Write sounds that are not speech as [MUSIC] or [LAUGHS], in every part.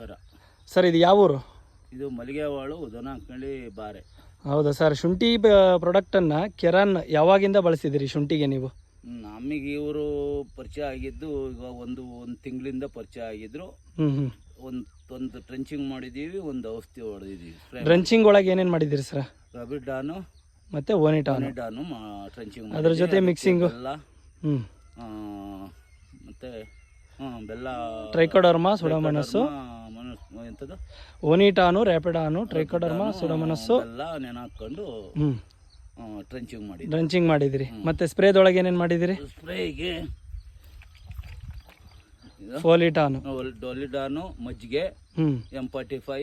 ನಮಸ್ಕಾರ ಸರ್ ಇದು ಯಾವ ಊರು? ಇದು ಮಲ್ಲಿಗೆವಾಳು ದನ ಹಾಕ್ಕೊಂಡು ಬಾರೆ. ಹೌದಾ ಸರ್ ಶುಂಠಿ ಪ್ರಾಡಕ್ಟನ್ನು ಕೆರಾನ್ ಯಾವಾಗಿಂದ ಬಳಸಿದಿರಿ ಶುಂಠಿಗೆ ನೀವು? ನಮಗೆ ಇವರು ಪರಿಚಯ ಆಗಿದ್ದು ಈಗ ಒಂದು ಒಂದು ತಿಂಗಳಿಂದ ಪರಿಚಯ ಆಗಿದ್ರು. ಒಂದು ಒಂದು ಟ್ರೆಂಚಿಂಗ್ ಮಾಡಿದ್ದೀವಿ ಒಂದು ಔಷಧಿ ಹೊಡೆದಿದ್ದೀವಿ ಡ್ರಂಚಿಂಗ್ ಒಳಗೆ ಏನೇನು ಮಾಡಿದ್ದೀರಿ ಸರ್? ರಬಿಡಾನು ಮತ್ತೆ ಓನಿಟಾನು ಡಾನು ಟ್ರೆಂಚಿಂಗ್ ಅದ್ರ ಜೊತೆ mixing? ಬೆಲ್ಲ ಹ್ಞೂ ಆ, ಮತ್ತೆ ಹ್ಞೂ ಬೆಲ್ಲ ಟ್ರೈಕೋಡರ್ಮಾ ಸುಡಮನಸ್ಸು ಮನಸ್- ಎಂಥದ್ದು ಓನಿಟಾನು ರ್ಯಾಪಿಡಾನು ಟ್ರೈಕೋಡರ್ಮಾ ಸುಡಮನಸ್ಸು. ಎಲ್ಲ ನೆನೆ ಹಾಕ್ಕೊಂಡು ಹ್ಞೂ ಟ್ರೆಂಚಿಂಗ್ ಮಾಡಿ ಡ್ರಂಚಿಂಗ್ ಮಾಡಿದಿರಿ. ಮತ್ತು ಸ್ಪ್ರೇದೊಳಗೆ ಏನೇನು ಮಾಡಿದಿರಿ? ಸ್ಪ್ರೇಗೆ ಫೋಲಿಟಾನು. ಡೊಲಿಡಾನು ಮಜ್ಜಿಗೆ ಹ್ಞೂ ಎಂ ಫಾರ್ಟಿ ಫೈ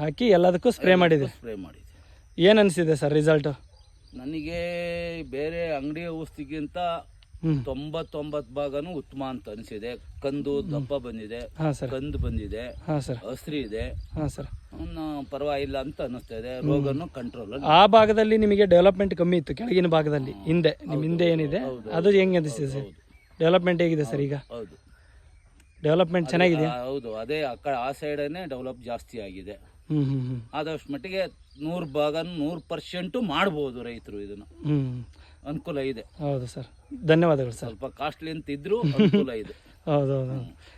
ಹಾಕಿ ಎಲ್ಲದಕ್ಕೂ ಸ್ಪ್ರೇ ಮಾಡಿದಿರಿ. ಸ್ಪ್ರೇ ಮಾಡಿದೆ ಏನು ಅನಿಸಿದೆ ಸರ್ ರಿಸಲ್ಟು ನನಗೆ ಬೇರೆ ಅಂಗಡಿ ಔಷಧಿಗಿಂತ ಹ್ಞೂ ತೊಂಬತ್ತೊಂಬತ್ತು ಭಾಗನೂ ಉತ್ತಮ ಅಂತ ಅನಿಸಿದೆ. ಕಂದು ದಪ್ಪ ಬಂದಿದೆ. ಕಂದು ಬಂದಿದೆ. ಹಾಂ ಸರ್. ಹಸ್ರಿ ಇದೆ. ಹಾಂ ಸರ್. ಅವ್ನ ಪರವಾಗಿಲ್ಲ ಅಂತ ಅನಿಸ್ತಾ ಇದೆ. ರೋಗನು ಕಂಟ್ರೋಲ್ ಆ ಭಾಗದಲ್ಲಿ ನಿಮಗೆ ಡೆವಲಪ್ಮೆಂಟ್ ಕಮ್ಮಿ ಇತ್ತು ಕೆಳಗಿನ ಭಾಗದಲ್ಲಿ ಹಿಂದೆ ನಿಮ್ಮ ಹಿಂದೆ ಏನಿದೆ? ಅದು ಹೆಂಗೆ ಅನಿಸಿದೆ ಸರ್? ಡೆವಲಪ್ಮೆಂಟ್ ಹೇಗಿದೆ ಸರ್ ಈಗ? ಹೌದು ಡೆವಲಪ್ಮೆಂಟ್ ಚೆನ್ನಾಗಿದೆ ಹೌದು ಅದೇ ಆ ಕಡೆ ಆ ಸೈಡನೇ ಡೆವಲಪ್ ಜಾಸ್ತಿ ಆಗಿದೆ. ಆದಷ್ಟು ಮಟ್ಟಿಗೆ ನೂರು ಭಾಗ ನೂರು ಪರ್ಸೆಂಟು ಮಾಡ್ಬೋದು ರೈತರು ಇದನ್ನು. ಅನುಕೂಲ ಇದೆ. ಹೌದು ಸರ್. ಧನ್ಯವಾದಗಳು ಸರ್. ಸ್ವಲ್ಪ ಕಾಸ್ಟ್ಲಿ ಅಂತ ಇದ್ರು ಅನುಕೂಲ ಇದೆ. [LAUGHS] ಹೌದು ಹೌದು.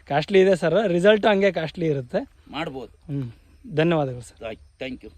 ಕಾಸ್ಟ್ಲಿ ಇದೆ ಸರ್. ರಿಸಲ್ಟ್ ಹಂಗೆ ಕಾಸ್ಟ್ಲಿ ಇರುತ್ತೆ. ಮಾಡ್ಬೋದು. ಹ್ಞೂ ಧನ್ಯವಾದಗಳು ಸರ್. Thank you